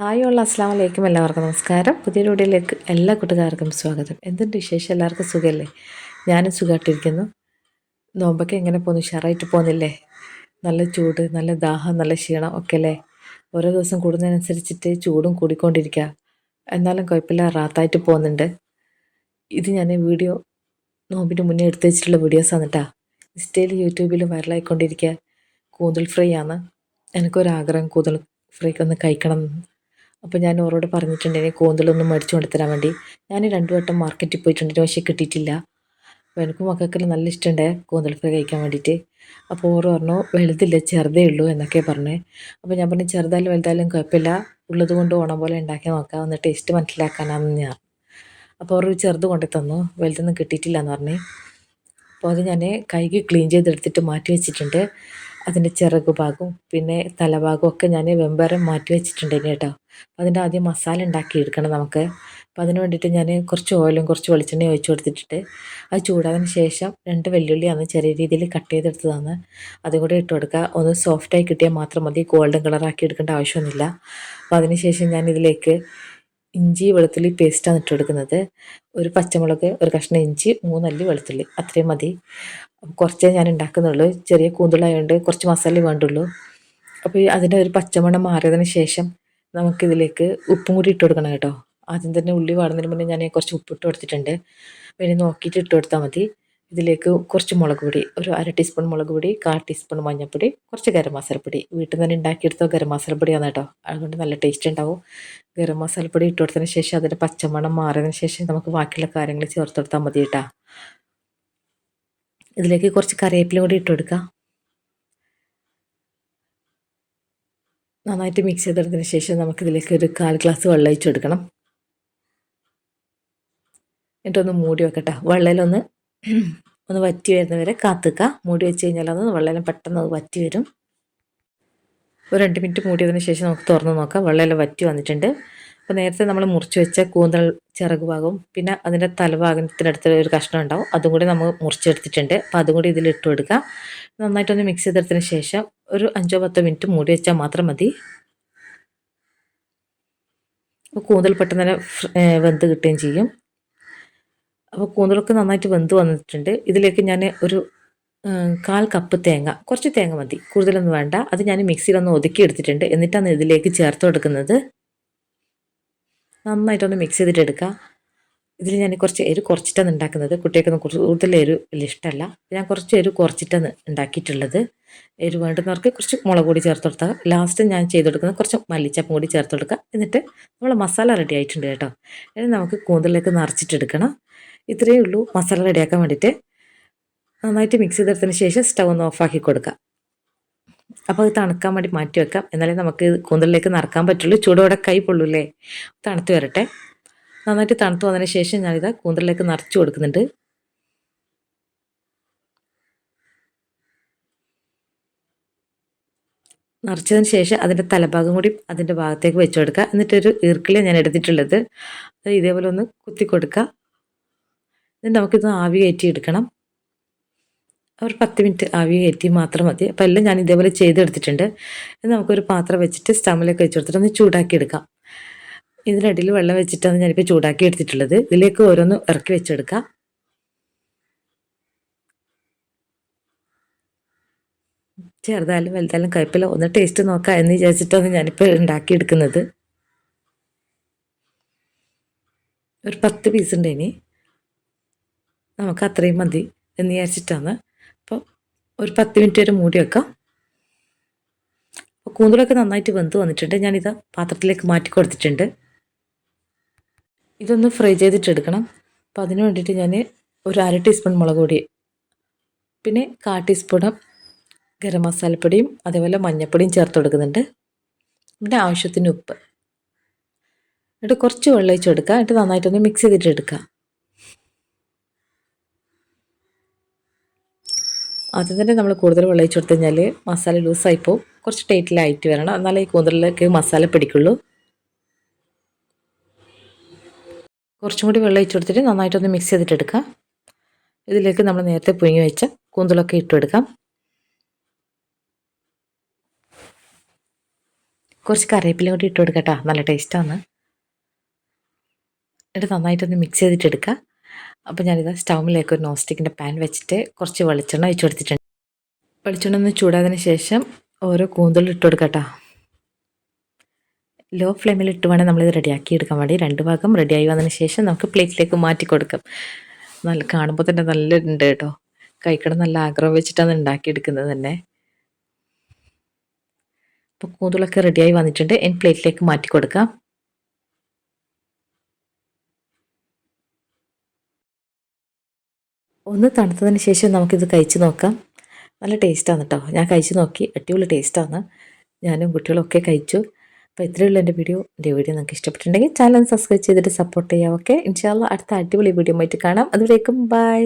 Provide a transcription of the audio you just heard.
Hi ഉള്ള അസ്സാം വലൈക്കും എല്ലാവർക്കും നമസ്കാരം. പുതിയ വീഡിയോയിലേക്ക് എല്ലാ കൂട്ടുകാർക്കും സ്വാഗതം. എന്തുണ്ട് വിശേഷം? എല്ലാവർക്കും സുഖമല്ലേ ഞാനും സുഖമായിട്ടിരിക്കുന്നു നോമ്പൊക്കെ എങ്ങനെ പോകുന്നു ഉഷാറായിട്ട് പോകുന്നില്ലേ നല്ല ചൂട് നല്ല ദാഹം നല്ല ക്ഷീണം ഒക്കെ അല്ലേ ഓരോ ദിവസം കൂടുന്നതിനനുസരിച്ചിട്ട് ചൂടും കൂടിക്കൊണ്ടിരിക്കുക എന്നാലും കുഴപ്പമില്ല റാത്തായിട്ട് പോകുന്നുണ്ട്. ഇത് ഞാൻ വീഡിയോ നോമ്പിന് മുന്നേ എടുത്തു വെച്ചിട്ടുള്ള വീഡിയോസാണ് കേട്ടോ. ഇൻസ്റ്റയിൽ യൂട്യൂബിൽ വൈറലായിക്കൊണ്ടിരിക്കുക. കൂന്തൽ ഫ്രൈ ആണ്. എനിക്കൊരാഗ്രഹം കൂന്തൽ ഫ്രൈക്ക് ഒന്ന് കഴിക്കണം അപ്പോൾ ഞാൻ ഓരോട് പറഞ്ഞിട്ടുണ്ടെങ്കിൽ കൂന്തലൊന്നും മേടിച്ചു കൊണ്ടുതരാൻ വേണ്ടി. ഞാൻ രണ്ടു വട്ടം മാർക്കറ്റിൽ പോയിട്ടുണ്ടെങ്കിൽ പക്ഷേ കിട്ടിയിട്ടില്ല. അപ്പോൾ എനിക്ക് മക്കൾക്കെല്ലാം നല്ല ഇഷ്ടമുണ്ട് കൂന്തൽ ഫ്രൈ കഴിക്കാൻ വേണ്ടിയിട്ട്. അപ്പോൾ ഓർ പറഞ്ഞു വലുതില്ല ചെറുതേ ഉള്ളൂ എന്നൊക്കെ പറഞ്ഞേ. അപ്പോൾ ഞാൻ പറഞ്ഞു ചെറുതായാലും വലുതായാലും കുഴപ്പമില്ല. ഉള്ളത് കൊണ്ട് ഓണം പോലെ ഉണ്ടാക്കി നോക്കാം. ഒന്ന് ടേസ്റ്റ് മനസ്സിലാക്കാനാണെന്ന് ഞാൻ. അപ്പോൾ ഓർ ചെറുത് കൊണ്ടു തന്നു വലുതൊന്നും കിട്ടിയിട്ടില്ല എന്ന് പറഞ്ഞു. അപ്പോൾ അത് ഞാൻ കൈക്ക് ക്ലീൻ ചെയ്തെടുത്തിട്ട് മാറ്റി വെച്ചിട്ടുണ്ട്. അതിന്റെ ചിറക് ഭാഗവും പിന്നെ തലഭാഗവും ഒക്കെ ഞാൻ വെമ്പേറെ മാറ്റി വെച്ചിട്ടുണ്ട് കേട്ടോ. അതിന്റെ ആദ്യം മസാല ഉണ്ടാക്കി എടുക്കണം നമുക്ക്. അപ്പോൾ അതിന് വേണ്ടിയിട്ട് ഞാൻ കുറച്ച് ഓയിലും കുറച്ച് വെളിച്ചെണ്ണയും ഒഴിച്ചു കൊടുത്തിട്ട് അത് ചൂടാതിന് ശേഷം രണ്ട് വെല്ലുള്ളിയാണ് ചെറിയ രീതിയിൽ കട്ട് ചെയ്തെടുത്തതാണ്. അതും കൂടെ ഇട്ട് കൊടുക്കുക. ഒന്ന് സോഫ്റ്റായി കിട്ടിയാൽ മാത്രം മതി. ഗോൾഡൻ കളറാക്കി എടുക്കേണ്ട ആവശ്യമൊന്നുമില്ല. അപ്പോൾ അതിന് ശേഷം ഞാൻ ഇതിലേക്ക് ഇഞ്ചി വെളുത്തുള്ളി പേസ്റ്റാണ് ഇട്ട് കൊടുക്കുന്നത് ഒരു പച്ചമുളക് ഒരു കഷ്ണം ഇഞ്ചി മൂന്നല്ലി വെളുത്തുള്ളി. അത്രയും മതി. കുറച്ചേ ഞാൻ ഉണ്ടാക്കുന്നുള്ളൂ ചെറിയ കൂന്തളായതുകൊണ്ട് കുറച്ച് മസാല വേണ്ടുള്ളൂ. അപ്പോൾ അതിന്റെ ഒരു പച്ചമണം മാറിയതിന് ശേഷം നമുക്കിതിലേക്ക് ഉപ്പും കൂടി ഇട്ട് കൊടുക്കണം കേട്ടോ. ആദ്യം തന്നെ ഉള്ളി വാടുന്നതിന് മുന്നേ ഞാൻ കുറച്ച് ഉപ്പിട്ട് കൊടുത്തിട്ടുണ്ട്. പിന്നെ നോക്കിയിട്ട് ഇട്ട് കൊടുത്താൽ മതി. ഇതിലേക്ക് കുറച്ച് മുളക് പൊടി ഒരു അര ടീസ്പൂൺ മുളക് പൊടി കാൽ ടീസ്പൂൺ മഞ്ഞൾപ്പൊടി കുറച്ച് ഗരം മസാലപ്പൊടി വീട്ടിൽ നിന്ന് തന്നെ ഉണ്ടാക്കിയെടുത്ത ഗരം മസാലപ്പൊടിയാണ് കേട്ടോ. അതുകൊണ്ട് നല്ല ടേസ്റ്റ് ഉണ്ടാവും. ഗരം മസാലപ്പൊടി ഇട്ട് കൊടുത്തതിന് ശേഷം അതിന്റെ പച്ചമണം മാറിയതിന് ശേഷം നമുക്ക് ബാക്കിയുള്ള കാര്യങ്ങൾ ചേർത്ത് കൊടുത്താൽ മതി കേട്ടോ. ഇതിലേക്ക് കുറച്ച് കറിവേപ്പില കൂടി ഇട്ട് കൊടുക്കാം. നന്നായിട്ട് മിക്സ് ചെയ്തെടുത്തതിന് ശേഷം നമുക്കിതിലേക്ക് ഒരു കാൽ ഗ്ലാസ് വെള്ളം ഒഴിച്ചു കൊടുക്കണം. എന്നിട്ടൊന്ന് മൂടി വെക്കട്ടെ. വെള്ളയിലൊന്ന് ഒന്ന് വറ്റി വരുന്നവരെ കാത്തുക മൂടി വെച്ച് കഴിഞ്ഞാൽ അത് വെള്ളം പെട്ടെന്ന് അത് വറ്റി വരും. ഒരു രണ്ട് മിനിറ്റ് മൂടിയതിന് ശേഷം നമുക്ക് തുറന്ന് നോക്കാം. വെള്ളമെല്ലാം വറ്റി വന്നിട്ടുണ്ട്. അപ്പോൾ നേരത്തെ നമ്മൾ മുറിച്ച് വെച്ച കൂന്തൽ ചിറക് ഭാഗവും പിന്നെ അതിന്റെ തലഭാഗത്തിനടുത്ത് ഒരു കഷ്ണം ഉണ്ടാവും. അതും കൂടി നമ്മൾ മുറിച്ചെടുത്തിട്ടുണ്ട്. അപ്പോൾ അതും കൂടി ഇതിൽ ഇട്ട് കൊടുക്കുക. നന്നായിട്ടൊന്ന് മിക്സ് ചെയ്തെടുത്തതിന് ശേഷം ഒരു അഞ്ചോ പത്തോ മിനിറ്റ് മൂടി വെച്ചാൽ മാത്രം മതി. കൂന്തൽ പെട്ടെന്ന് തന്നെ വെന്ത് കിട്ടുകയും ചെയ്യും. അപ്പോൾ കൂന്തലൊക്കെ നന്നായിട്ട് വെന്ത് വന്നിട്ടുണ്ട്. ഇതിലേക്ക് ഞാൻ ഒരു കാൽ കപ്പ് തേങ്ങ കുറച്ച് തേങ്ങ മതി. കൂടുതലൊന്നും വേണ്ട. അത് ഞാൻ മിക്സിയിലൊന്ന് ഒതുക്കി എടുത്തിട്ടുണ്ട്. എന്നിട്ടാണ് ഇതിലേക്ക് ചേർത്ത് കൊടുക്കുന്നത്. നന്നായിട്ടൊന്ന് മിക്സ് ചെയ്തിട്ട് എടുക്കുക ഇതിൽ ഞാൻ കുറച്ച് എരു കുറച്ചിട്ടാണ് ഉണ്ടാക്കുന്നത്. കുട്ടികൾക്കൊന്നും കുറച്ച് കൂടുതൽ എരു ഇഷ്ടമല്ല. ഞാൻ കുറച്ച് എരു കുറച്ചിട്ടാണ് ഉണ്ടാക്കിയിട്ടുള്ളത്. എരു വേണ്ടുന്നവർക്ക് കുറച്ച് മുളക് കൂടി ചേർത്ത് കൊടുത്താൽ ലാസ്റ്റ് ഞാൻ ചെയ്ത് കൊടുക്കുന്നത് കുറച്ച് മല്ലിച്ചപ്പം കൂടി ചേർത്ത് കൊടുക്കുക എന്നിട്ട് നമ്മൾ മസാല റെഡി ആയിട്ടുണ്ട് കേട്ടോ. ഇനി നമുക്ക് കൂന്തലിലേക്ക് നിറച്ചിട്ടെടുക്കണം ഇത്രയേ ഉള്ളൂ. മസാല റെഡിയാക്കാൻ വേണ്ടിയിട്ട് നന്നായിട്ട് മിക്സ് ചെയ്തെടുത്തതിന് ശേഷം സ്റ്റവ് ഒന്ന് ഓഫാക്കി കൊടുക്കുക അപ്പോൾ അത് തണുക്കാൻ വേണ്ടി മാറ്റി വെക്കാം. എന്നാലേ നമുക്ക് കൂന്തലിലേക്ക് നിറക്കാൻ പറ്റുള്ളൂ. ചൂടോടെ കൈ പൊള്ളൂല്ലേ? തണുത്ത് വരട്ടെ. നന്നായിട്ട് തണുത്ത് വന്നതിന് ശേഷം ഞാനിത് കൂന്തലിലേക്ക് നിറച്ച് കൊടുക്കുന്നുണ്ട്. നിറച്ചതിന് ശേഷം അതിന്റെ തലഭാഗം കൂടി അതിന്റെ ഭാഗത്തേക്ക് വെച്ച് കൊടുക്കുക. എന്നിട്ടൊരു ഈർക്കിളി ഞാൻ എടുത്തിട്ടുള്ളത്. ഇതേപോലെ ഒന്ന് കുത്തി കൊടുക്കുക. എന്നിട്ട് നമുക്കിത് ആവി എടുക്കണം ഒരു പത്ത് മിനിറ്റ് ആവി കയറ്റി മാത്രം മതി. അപ്പം എല്ലാം ഞാൻ ഇതേപോലെ ചെയ്തെടുത്തിട്ടുണ്ട്. നമുക്കൊരു പാത്രം വെച്ചിട്ട് സ്റ്റമ്മിലേക്ക് വെച്ച് കൊടുത്തിട്ട് ഒന്ന് ചൂടാക്കി എടുക്കാം. ഇതിനിടയിൽ വെള്ളം വെച്ചിട്ടാണ് ഞാനിപ്പോൾ ചൂടാക്കി എടുത്തിട്ടുള്ളത്. ഇതിലേക്ക് ഓരോന്ന് ഇറക്കി വെച്ചെടുക്കാം. ചെറുതായാലും വലുതായാലും കുഴപ്പമില്ല. ഒന്ന് ടേസ്റ്റ് നോക്കാം എന്ന് വിചാരിച്ചിട്ടാണ് ഞാനിപ്പോൾ ഉണ്ടാക്കിയെടുക്കുന്നത് ഒരു പത്ത് പീസ് ഉണ്ട് ഇനി. നമുക്ക് അത്രയും മതി എന്ന് വിചാരിച്ചിട്ടാണ്. അപ്പോൾ ഒരു പത്ത് മിനിറ്റ് വരെ മൂടി വെക്കാം. അപ്പോൾ കൂന്തലൊക്കെ നന്നായിട്ട് വെന്ത് വന്നിട്ടുണ്ട്. ഞാനിത് പാത്രത്തിലേക്ക് മാറ്റി കൊടുത്തിട്ടുണ്ട്. ഇതൊന്ന് ഫ്രൈ ചെയ്തിട്ടെടുക്കണം. അപ്പോൾ അതിന് വേണ്ടിയിട്ട് ഞാൻ ഒരു അര ടീസ്പൂൺ മുളക് പൊടി പിന്നെ കാ ടീസ്പൂണും ഗരം മസാലപ്പൊടിയും അതേപോലെ മഞ്ഞൾപ്പൊടിയും ചേർത്ത് കൊടുക്കുന്നുണ്ട്. പിന്നെ ആവശ്യത്തിന് ഉപ്പ്. എന്നിട്ട് കുറച്ച് വെള്ളം ഒഴിച്ച് കൊടുക്കുക. എന്നിട്ട് നന്നായിട്ടൊന്ന് മിക്സ് ചെയ്തിട്ട് എടുക്കുക ആദ്യം തന്നെ നമ്മൾ കൂടുതൽ വെള്ളം ഒഴിച്ച് കൊടുത്തു കഴിഞ്ഞാൽ മസാല ലൂസായി പോകും കുറച്ച് ടൈറ്റിലായിട്ട് വരണം. എന്നാലേ ഈ കൂന്തലിലേക്ക് മസാല പിടിക്കുള്ളൂ. കുറച്ചും കൂടി വെള്ളം ഒഴിച്ച് കൊടുത്തിട്ട് നന്നായിട്ടൊന്ന് മിക്സ് ചെയ്തിട്ട് എടുക്കാം. ഇതിലേക്ക് നമ്മൾ നേരത്തെ പുഴുങ്ങി വെച്ച കൂന്തലൊക്കെ ഇട്ടെടുക്കാം കുറച്ച് കറിവേപ്പില കൂടി ഇട്ട് കൊടുക്കട്ടോ നല്ല ടേസ്റ്റാണ് എന്നിട്ട് നന്നായിട്ടൊന്ന് മിക്സ് ചെയ്തിട്ട് എടുക്കുക അപ്പോൾ ഞാനിത് സ്റ്റൗമിലേക്ക് ഒരു നോൺ സ്റ്റിക്കിന്റെ പാൻ വെച്ചിട്ട് കുറച്ച് വെളിച്ചെണ്ണ ഒഴിച്ചു കൊടുത്തിട്ടുണ്ട്. വെളിച്ചെണ്ണ ഒന്ന് ചൂടാതിന് ശേഷം ഓരോ കൂന്തളും ഇട്ട് കൊടുക്കട്ടോ ലോ ഫ്ലെയിമിൽ ഇട്ട് വേണം നമ്മളിത് റെഡിയാക്കി എടുക്കാൻ വേണ്ടി. രണ്ട് ഭാഗം റെഡിയായി വന്നതിന് ശേഷം നമുക്ക് പ്ലേറ്റിലേക്ക് മാറ്റി കൊടുക്കാം. നല്ല കാണുമ്പോൾ തന്നെ നല്ല ഉണ്ട് കേട്ടോ കഴിക്കണം നല്ല ആഗ്രഹം വെച്ചിട്ടാണ് ഉണ്ടാക്കിയെടുക്കുന്നത് തന്നെ. അപ്പോൾ കൂന്തളൊക്കെ റെഡിയായി വന്നിട്ടുണ്ട്. ഇനി പ്ലേറ്റിലേക്ക് മാറ്റി കൊടുക്കാം. ഒന്ന് തണുത്തതിന് ശേഷം നമുക്കിത് കഴിച്ച് നോക്കാം. നല്ല ടേസ്റ്റാണ് കേട്ടോ ഞാൻ കഴിച്ച് നോക്കി. അടിപൊളി ടേസ്റ്റാണ്. ഞാനും കുട്ടികളൊക്കെ കഴിച്ചു. അപ്പോൾ ഇത്രയുള്ള എന്റെ വീഡിയോ. എന്റെ വീഡിയോ നിങ്ങൾക്ക് ഇഷ്ടപ്പെട്ടിട്ടുണ്ടെങ്കിൽ ചാനൽ സബ്സ്ക്രൈബ് ചെയ്തിട്ട് സപ്പോർട്ട് ചെയ്യാം ഓക്കെ? ഇൻഷാല്ല അടുത്ത അടിപൊളി വീഡിയോ ആയിട്ട് കാണാം. അതുവരേക്കും ബൈ